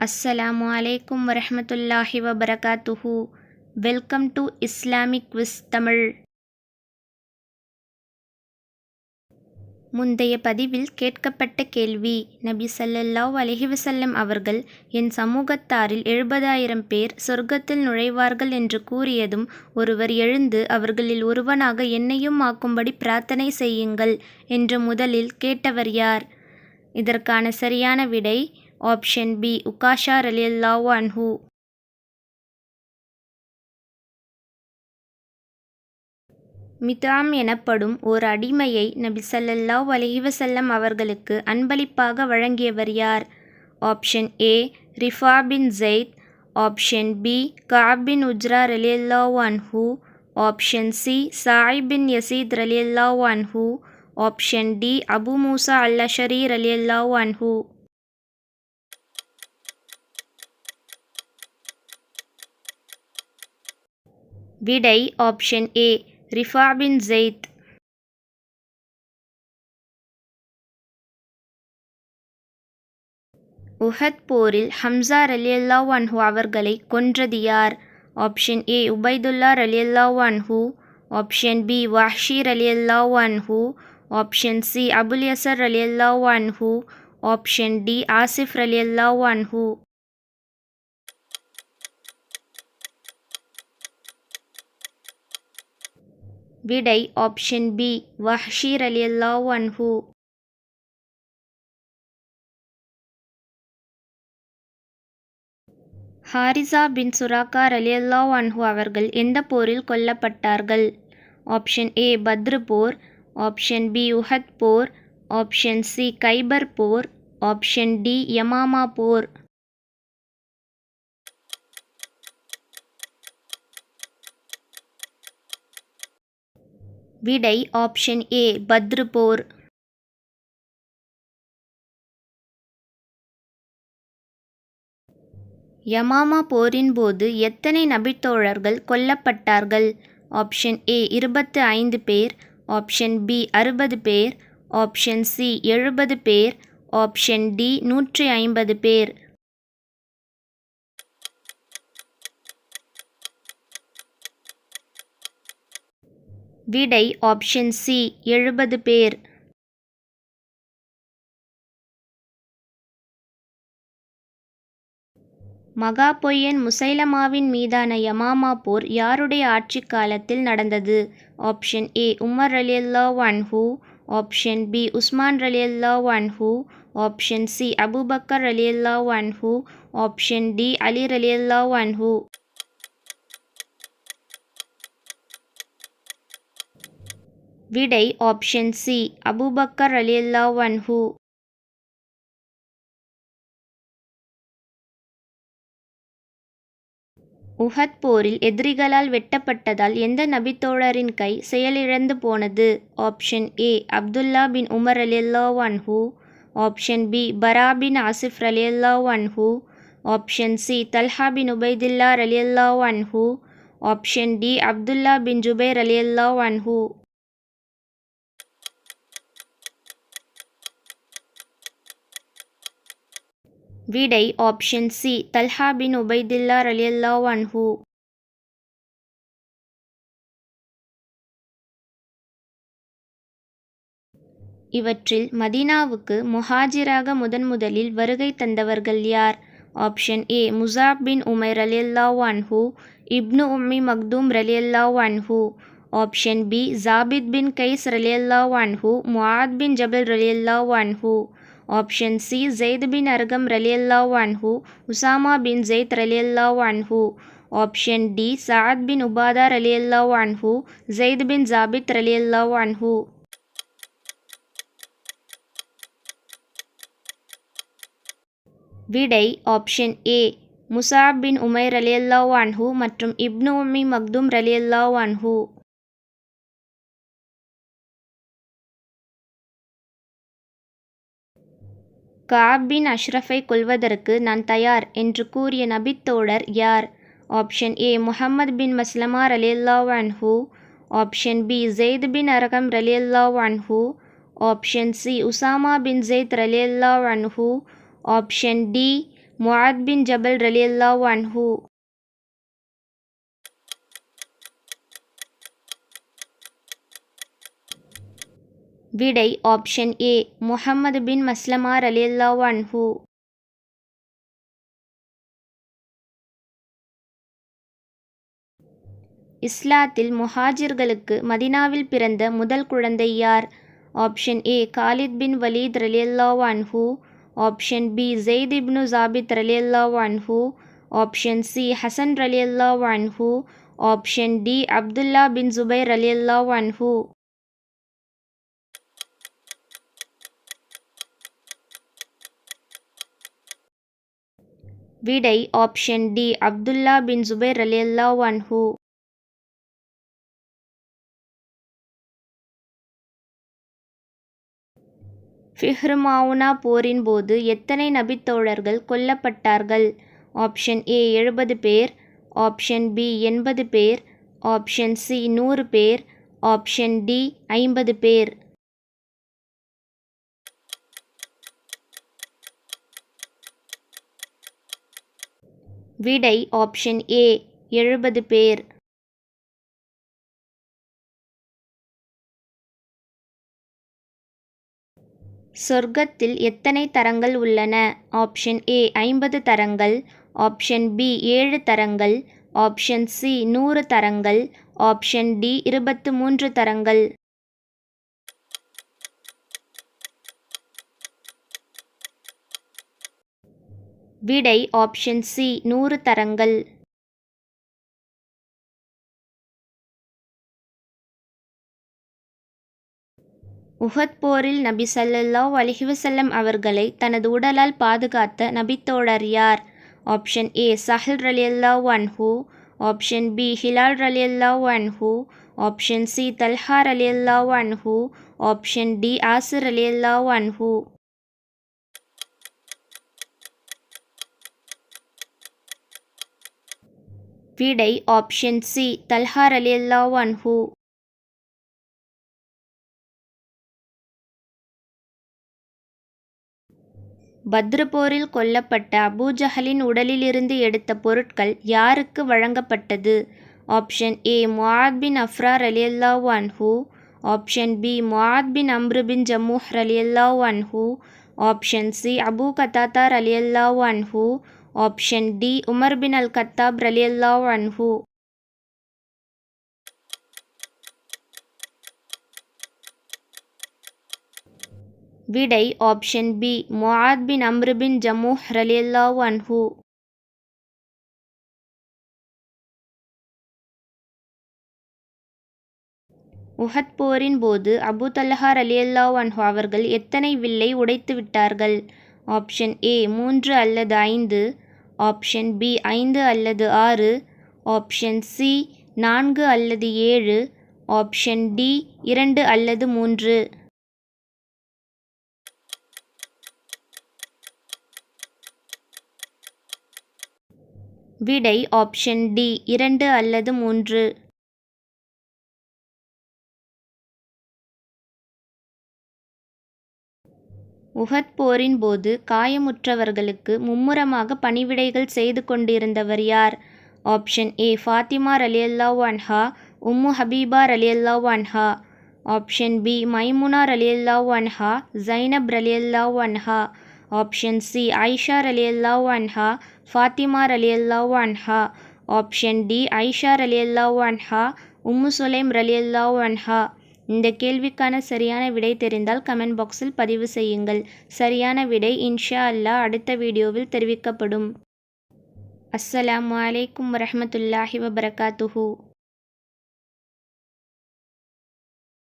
அஸ்ஸலாமு அலைக்கும் வரமத்துல்லாஹி வபரகாத்துஹு welcome to Islamic quiz Tamil முந்தைய பதிவில் கேட்கப்பட்ட கேள்வி நபி சல்லல்லாஹ் அலைஹி வஸல்லம் அவர்கள் என் சமூகத்தாரில் எழுபதாயிரம் பேர் சொர்க்கத்தில் நுழைவார்கள் என்று கூறியதும் ஒருவர் எழுந்து அவர்களில் ஒருவனாக என்னையும் ஆக்கும்படி பிரார்த்தனை செய்யுங்கள் என்று முதலில் கேட்டவர் யார்? இதற்கான சரியான விடை ஆப்ஷன் பி உகாஷா ரலியல்லாஹு அன்ஹு மிதாம் எனப்படும் ஓர் அடிமையை நபி ஸல்லல்லாஹு அலைஹி அவர்களுக்கு அன்பளிப்பாக வழங்கியவர் யார்? Option A Rifa bin Zaid option B Kab bin Ujra ரலியல்லாஹு அன்ஹு option C Sai bin Yazid ரலியல்லாஹு அன்ஹு option D Abu Musa Alashari Ashari அன்ஹூ விடை option A Rifa bin Zaid Uhud போரில் ஹம்சா ரலியல்லாஹு அன்ஹு அவர்களை கொன்றது யார்? ஆப்ஷன் ஏ உபைதுல்லா ரலியல்லாஹு அன்ஹு. ஆப்ஷன் பி வஹ்ஷி ரலியல்லாஹு அன்ஹு. ஆப்ஷன் சி அபுல் யசர் ரலியல்லாஹு அன்ஹு. ஆப்ஷன் டி ஆசிஃப் ரலியல்லாஹு அன்ஹு. விடை ஆப்ஷன் பி வஹ்ஷி ரலியல்லாஹு அன்ஹு. ஹாரிசா பின் சுராக்கா ரலியல்லாஹு அன்ஹு அவர்கள் எந்த போரில் கொல்லப்பட்டார்கள்? ஆப்ஷன் ஏ பத்ரு போர். ஆப்ஷன் பி உஹத் போர். ஆப்ஷன் சி கைபர் போர். ஆப்ஷன் டி யமாமா போர். விடை ஆப்ஷன் ஏ பத்ரு போர் யமாமா போரின் போது எத்தனை நபித்தோழர்கள் கொல்லப்பட்டார்கள்? ஆப்ஷன் ஏ இருபத்து ஐந்து பேர். ஆப்ஷன் பி அறுபது பேர். ஆப்ஷன் சி எழுபது பேர். ஆப்ஷன் டி நூற்றி ஐம்பது பேர். விடை ஆப்ஷன் சி எழுபது பேர். மகா பொய்யன் முசைலமாவின் மீதான யமாமா போர் யாருடைய ஆட்சி காலத்தில் நடந்தது? ஆப்ஷன் ஏ உமர் ரலியல்லா ஒன் ஹூ ஆப்ஷன் பி உஸ்மான் ரலியல்லா ஒன் ஹூ ஆப்ஷன் சி அபூபக்கர் ஒன் ஹூ ஆப்ஷன் டி அலி அலியுல்லா ஒன் ஹூ விடை ஆப்ஷன் சி அபூபக்கர் ரலியல்லாஹு வன்ஹூ உஹத் போரில் எதிரிகளால் வெட்டப்பட்டதால் எந்த நபித்தோழரின் கை செயலிழந்து போனது? Option A Abdullah bin Umar ரலியல்லாஹு வன்ஹூ ஆப்ஷன் பி பரா பின் ஆசிஃப் ரலியல்லாஹு வன்ஹூ ஆப்ஷன் சி தல்ஹா பின் உபைதில்லா ரலியல்லாஹு வன்ஹூ ஆப்ஷன் டி அப்துல்லா பின் ஜுபைர் ரலியல்லாஹு வன்ஹூ விடை ஆப்ஷன் சி தல்ஹா பின் உபைதில்லா ரலியல்லா வன்ஹு இவற்றில் மதீனாவுக்கு முஹாஜிராக முதன் முதலில் வருகை தந்தவர்கள் யார்? ஆப்ஷன் ஏ முசாப் பின் உமைர் ரலியல்லாஹு அன்ஹு. இப்னு உம்மி மக்தூம் ரலியல்லா அன்ஹு. ஆப்ஷன் பி ஜாபித் பின் கைஸ் ரலியல்லா அன்ஹு. முஆத் பின் ஜபல் ரலியல்லா அன்ஹு. ஆப்ஷன் சி ஜெயித் பின் அர்கம் ரலியல்லாஹு அன்ஹு உசாமா பின் ஜெயித் ரலியல்லாஹு அன்ஹு ஆப்ஷன் டி சாத் பின் உபாதா ரலியல்லாஹு அன்ஹு ஜெயித் பின் ஜாபித் ரலியல்லாஹு அன்ஹு விடை ஆப்ஷன் ஏ முசாப் பின் உமைர் ரலியல்லாஹு அன்ஹு மற்றும் இப்னு உம்மி மக்தூம் ரலியல்லாஹு அன்ஹு காப் பின் அஷ்ரஃபை கொல்வதற்கு நான் தயார் என்று கூறிய நபித்தோடர் யார்? ஆப்ஷன் ஏ முஹம்மது பின் மஸ்லமா ரலியல்லாஹு ஹூ ஆப்ஷன் பி ஜெயித் பின் அரகம் ரலியல்லாஹு ஹூ ஆப்ஷன் சி உசாமா பின் ஜெயித் ரலியல்லாஹு ஹூ ஆப்ஷன் டி முஆத் பின் ஜபல் ரலியல்லாஹு அன்ஹு. விடை ஆப்ஷன் ஏ முஹம்மது பின் மஸ்லமா ரலியல்லாஹு அன்ஹு. இஸ்லாத்தில் முஹாஜிர்களுக்கு மதினாவில் பிறந்த முதல் குழந்தை யார்? ஆப்ஷன் ஏ காலித் பின் வலீத் ரலியல்லாஹு அன்ஹு. ஆப்ஷன் பி ஜெயித் இப்னு ஜாபித் ரலியல்லாஹு அன்ஹு. ஆப்ஷன் சி ஹசன் ரலியல்லாஹு அன்ஹு. ஆப்ஷன் டி அப்துல்லா பின் ஜுபைர் ரலியல்லாஹு அன்ஹு. விடை ஆப்ஷன் டி அப்துல்லா பின் ஜுபைர் ரலியல்லாஹு அன்ஹு. ஃபிஹ்ருமாவுனா போரின் போது எத்தனை நபித்தோழர்கள் கொல்லப்பட்டார்கள்? ஆப்ஷன் ஏ எழுபது பேர் ஆப்ஷன் பி எண்பது பேர் ஆப்ஷன் சி நூறு பேர் ஆப்ஷன் டி ஐம்பது பேர். விடை ஆப்ஷன் ஏ எழுபது பேர். சொர்க்கத்தில் எத்தனை தரங்கள் உள்ளன? ஆப்ஷன் ஏ ஐம்பது தரங்கள். ஆப்ஷன் பி ஏழு தரங்கள். ஆப்ஷன் சி நூறு தரங்கள். ஆப்ஷன் டி இருபத்து மூன்று தரங்கள். விடை ஆப்ஷன் சி நூறு தரங்கள். உஹத் போரில் நபி ஸல்லல்லாஹு அலிஹிவசல்லம் அவர்களை தனது உடலால் பாதுகாத்த நபித்தோழர் யார்? ஆப்ஷன் ஏ சஹல் ஒன் ஹூ ஆப்ஷன் பி ஹிலால் ரலியல்லா ஒன் ஹூ ஆப்ஷன் சி தல்ஹா ரலில்லால்லா ஒன் ஹூ ஆப்ஷன் டி ஆசிர் ஒன் ஹூ விடை ஆப்ஷன் சி தல்ஹார் ரலியல்லாஹு அன்ஹு. பத்ரு போரில் கொல்லப்பட்ட அபூஜஹலின் உடலிலிருந்து எடுத்த பொருட்கள் யாருக்கு வழங்கப்பட்டது? ஆப்ஷன் ஏ முஆத் பின் அஃப்ரா ரலியல்லாஹு அன்ஹு. ஆப்ஷன் பி முஆத் பின் அம்ரு பின் ஜமூஹ் ரலியல்லாஹு அன்ஹு. ஆப்ஷன் சி அபூ கத்தாத்தா ரலியல்லாஹு அன்ஹு. ஆப்ஷன் டி உமர் பின் அல் கத்தாப் ரலியல்லா அன்ஹு விடை ஆப்ஷன் பி முஆத் பின் அம்ரு பின் ஜமூஹ் ரலியல்லாஹு அன்ஹு உஹத் போரின் போது அபூ தல்ஹா ரலியல்லாஹு அன்ஹு அவர்கள் எத்தனை வில்லை உடைத்து விட்டார்கள்? ஆப்ஷன் ஏ மூன்று அல்லது ஐந்து. ஆப்ஷன் பி ஐந்து அல்லது ஆறு ஆப்ஷன் சி நான்கு அல்லது ஏழு ஆப்ஷன் டி இரண்டு அல்லது மூன்று. விடை ஆப்ஷன் டி இரண்டு அல்லது மூன்று. உஹத் போரின் போது காயமுற்றவர்களுக்கு மும்முரமாக பணிவிடைகள் செய்து கொண்டிருந்தவர் யார்? ஆப்ஷன் ஏ ஃபாத்திமா ரலியல்லாஹு அன்ஹா உம்மு ஹபீபா ரலியல்லாஹு அன்ஹா. ஆப்ஷன் பி மைமுனா ரலியல்லாஹு அன்ஹா ஜைனப் ரலியல்லாஹு அன்ஹா. ஆப்ஷன் சி ஐஷா ரலியல்லாஹு அன்ஹா ஃபாத்திமா ரலியல்லாஹு அன்ஹா. ஆப்ஷன் டி ஐஷா ரலியல்லாஹு அன்ஹா உம்மு சுலைம் ரலியல்லாஹு அன்ஹா. இந்த கேள்விக்கான சரியான விடை தெரிந்தால் கமெண்ட் பாக்ஸில் பதிவு செய்யுங்கள். சரியான விடை இன்ஷா அல்லா அடுத்த வீடியோவில் தெரிவிக்கப்படும். அஸ்ஸலாமு அலைக்கும் வரமத்துல்லாஹி வபரகாத்துஹூ.